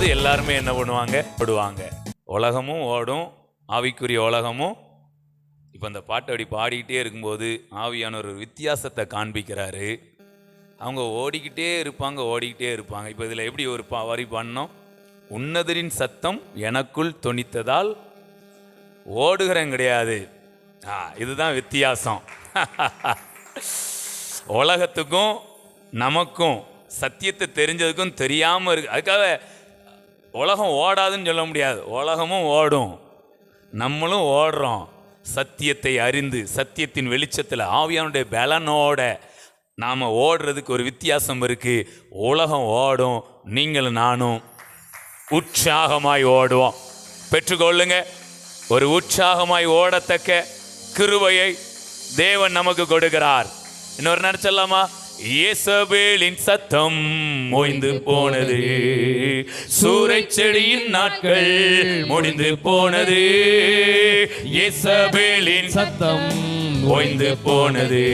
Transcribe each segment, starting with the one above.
பொழுது எல்லாருமே என்ன பண்ணுவாங்க? ஓடுவாங்க. உலகமும் ஓடும். ஆவிக்குரிய உலகமும். இப்போ அந்த பாட்டை அப்படி பாடிக்கிட்டே இருக்கும்போது ஆவியானவர் ஒரு வித்தியாசத்தை காண்பிக்கிறாரு. அவங்க ஓடிக்கிட்டே இருப்பாங்க ஓடிக்கிட்டே இருப்பாங்க. இப்போ இதில் எப்படி ஒரு பா வரி பண்ணோம் உன்னதரின் சத்தம் எனக்குள் தொனித்ததால் ஓடுகிறேன் கிடையாது. ஆ இதுதான் வித்தியாசம். உலகத்துக்கும் நமக்கும் சத்தியத்தை தெரிஞ்சதுக்கும் தெரியாமல் இருக்கு. அதுக்காக உலகம் ஓடாதுன்னு சொல்ல முடியாது. உலகமும் ஓடும். நம்மளும் ஓடுறோம். சத்தியத்தை அறிந்து சத்தியத்தின் வெளிச்சத்தில் ஆவியானுடைய பலனோட நாம் ஓடுறதுக்கு ஒரு வித்தியாசம் இருக்குது உலகம் ஓடும். நீங்களும் நானும் உற்சாகமாய் ஓடுவோம். பெற்றுக்கொள்ளுங்க. ஒரு உற்சாகமாய் ஓடத்தக்க கிருவையை தேவன் நமக்கு கொடுக்கிறார். இன்னொரு நினைச்சலாமா இயேசபேலின் சத்தம் ஓய்ந்து போனது. சூறை செடியின் நாட்கள் முடிந்து போனது. இயேசபேலின் சத்தம் ஓய்ந்து போனது.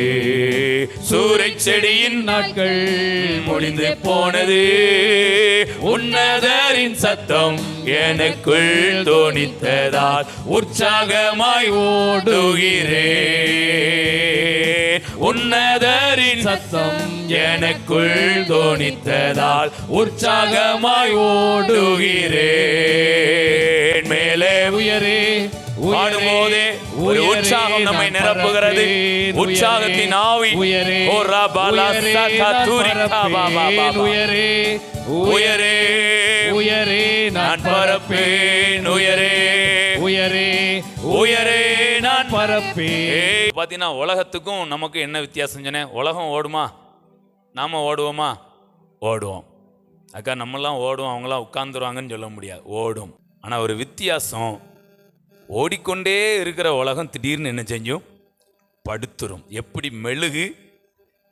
சூறை செடியின் நாட்கள் முடிந்து போனது. உன்னதரின் சத்தம் எனக்குள் தோணித்ததால் உற்சாகமாய் ஓடுகிறேன். உன்னதரின் சத்தம் எனக்குள் தோணித்ததால் உற்சாகமாய் ஓடுகிறேன். மேலே உயரே பாடும்போதே ஒரு உற்சாகம் நம்மை நிரப்புகிறது. உற்சாகத்தின் ஆவி. உயரே உயரே உயரே நான் பரப்பேன். உயரே உயரே உயரே பரப்பே பார்த்தீங்கன்னா உலகத்துக்கும் நமக்கு என்ன வித்தியாசம் சொன்னேன்? உலகம் ஓடுமா? நாம ஓடுவோமா? ஓடுவோம். அக்கா நம்மலாம் ஓடுவோம் அவங்களாம் உட்காந்துருவாங்கன்னு சொல்ல முடியாது. ஓடும். ஆனால் ஒரு வித்தியாசம். ஓடிக்கொண்டே இருக்கிற உலகம் திடீர்னு என்ன செஞ்சும்? படுத்துரும். எப்படி மெழுகு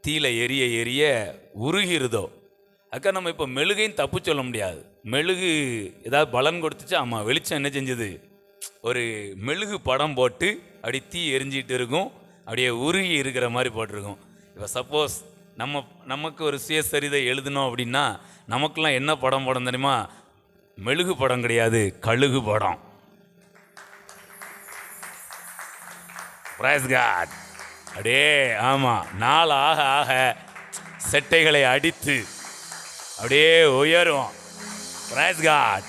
தீல எரிய எரிய உருகிறதோ அக்கா நம்ம இப்போ மெழுகையும் தப்பு சொல்ல முடியாது. மெழுகு ஏதாவது பலன் கொடுத்துச்சு? ஆமாம் வெளிச்சம் என்ன செஞ்சது? ஒரு மெழுகு படம் போட்டு அப்படி தீ எரிஞ்சிட்டு இருக்கும். அப்படியே உருகி இருக்கிற மாதிரி போட்டிருக்கும். இப்போ சப்போஸ் நம்ம நமக்கு ஒரு சுயசரிதை எழுதணும் அப்படின்னா நமக்கெல்லாம் என்ன படம் படம் தெரியுமா? மெழுகு படம் கிடையாது கழுகு படம். பிரைஸ் காட் அப்படியே ஆமாம் நாள் ஆக ஆக செட்டைகளை அடித்து அப்படியே உயரும். பிரைஸ் காட்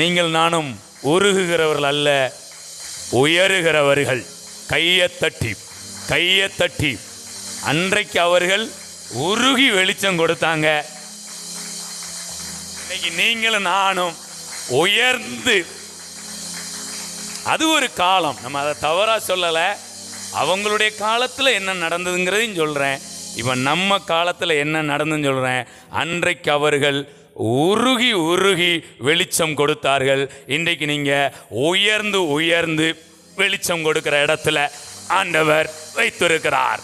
நீங்கள் நானும் உருகுகிறவர்கள் அல்ல உயருகிறவர்கள். கையை தட்டி கையை தட்டி. அன்றைக்கு அவர்கள் உருகி வெளிச்சம் கொடுத்தாங்க. இன்னைக்கு நீங்களும் நானும் உயர்ந்து அது ஒரு காலம். நம்ம அதை தவறா சொல்லலை. அவங்களுடைய காலத்தில் என்ன நடந்ததுங்கிறதையும் சொல்கிறேன் இப்போ நம்ம காலத்தில் என்ன நடந்துன்னு சொல்கிறேன் அன்றைக்கு அவர்கள் உருகி உருகி வெளிச்சம் கொடுத்தார்கள். இன்றைக்கு நீங்கள் உயர்ந்து உயர்ந்து வெளிச்சம் கொடுக்கிற இடத்துல ஆண்டவர் வைத்திருக்கிறார்.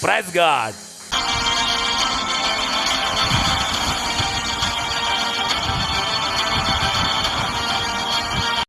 Price God